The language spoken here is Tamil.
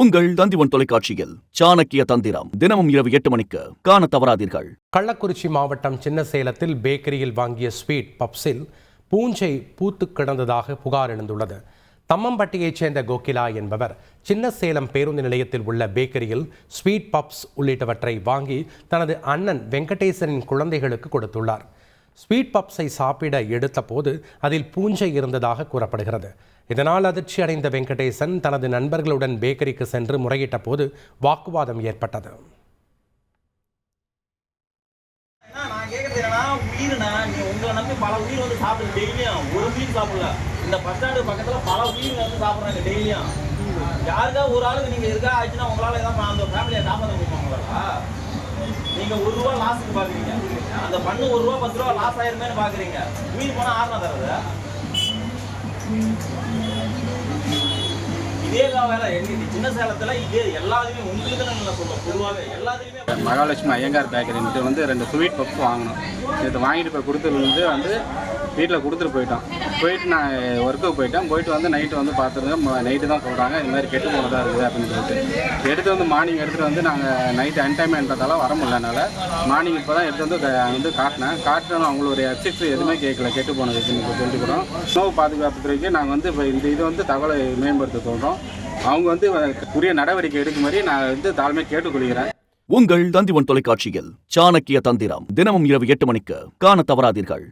உங்கள் தந்திவன் தொலைக்காட்சியில் சாணக்கிய தந்திரம். தினமும் இரவு எட்டு மணிக்கு காண தவறாதீர்கள். கள்ளக்குறிச்சி மாவட்டம் சின்ன சேலத்தில் பேக்கரியில் வாங்கிய ஸ்வீட் பப்ஸில் பூஞ்சை பூத்து கிடந்ததாக புகார் எழுந்துள்ளது. தம்மம்பட்டியைச் சேர்ந்த கோகிலா என்பவர் சின்ன சேலம் பேருந்து நிலையத்தில் உள்ள பேக்கரியில் ஸ்வீட் பப்ஸ் உள்ளிட்டவற்றை வாங்கி தனது அண்ணன் வெங்கடேசனின் குழந்தைகளுக்கு கொடுத்துள்ளார். ஸ்வீட் பப்ஸை சாப்பிட எடுத்தபோது அதில் பூஞ்சை இருந்ததாக கூறப்படுகிறது. இதனால் அதிர்ச்சி அடைந்த வெங்கடேசன் தனது நண்பர்களுடன் பேக்கரிக்கு சென்று முறையிட்ட போது வாக்குவாதம் ஏற்பட்டது. பல உயிர் வந்து சாப்பிடுது டெய்லியும். ஒரு உயிர் சாப்பிடல. இந்த பஸ் ஸ்டாண்டு பக்கத்துல பல உயிர் வந்து சாப்பிடுறாங்க டெய்லியும். யாருக்கா ஒரு ஆளுக்கு நீங்க இருக்கா ஆச்சுன்னா உங்களால ஏதாவது அந்த ஃபேமிலியை காப்பாற்ற முடியுமா நீங்க ஒரு ரூபா லாஸுக்கு பாக்குறீங்க. அந்த பண்ணு ஒரு ரூபா பத்து ரூபா லாஸ் ஆயிருமேன்னு பாக்குறீங்க. உயிர் போனா ஆறுனா தரது இதே தான் வேலை எங்க சின்ன சேலத்துல இதே எல்லாத்துலயும் உங்களுக்கு நான் சொல்லுவேன் பொதுவாக எல்லாத்துலயுமே மகாலட்சுமி ஐயங்கார் பேக்கரின்ட்டு வந்து ரெண்டு ஸ்வீட் பப்ஸ் வாங்கினோம் இது வாங்கிட்டு போய் கொடுத்தது வந்து வந்து வீட்டில் கொடுத்துட்டு போயிட்டான். போயிட்டு நான் ஒர்க்குக்கு போயிட்டேன். போயிட்டு வந்து நைட்டு வந்து பார்த்துருந்தேன் நைட்டு தான் சொல்கிறாங்க இந்த மாதிரி கெட்டு போனதாக இருக்குது அப்படின்னு சொல்லிட்டு. எடுத்து வந்து மார்னிங் எடுத்துகிட்டு வந்து நாங்கள் நைட்டு அன்டைம்ன்றதால வர முடியலனால மார்னிங் இப்போ தான் எடுத்து வந்து வந்து காட்டினேன். காட்டினோம் அவங்களுடைய எக்ஸிக்ஸ் எதுவுமே கேட்கல. கெட்டு போனது சொல்லிட்டு கூட உணவு பாதுகாப்பு துறைக்கு நாங்கள் வந்து இப்போ இந்த இது வந்து தகவலை மேம்படுத்த சொல்கிறோம் அவங்க வந்து உரிய நடவடிக்கை எடுக்கும் மாதிரி நான் வந்து தாழ்மையை கேட்டுக்கொள்கிறேன். உங்கள் தந்திவன் தொலைக்காட்சியில் சாணக்கிய தந்திரம். தினமும் இரவு எட்டு மணிக்கு காண தவறாதீர்கள்.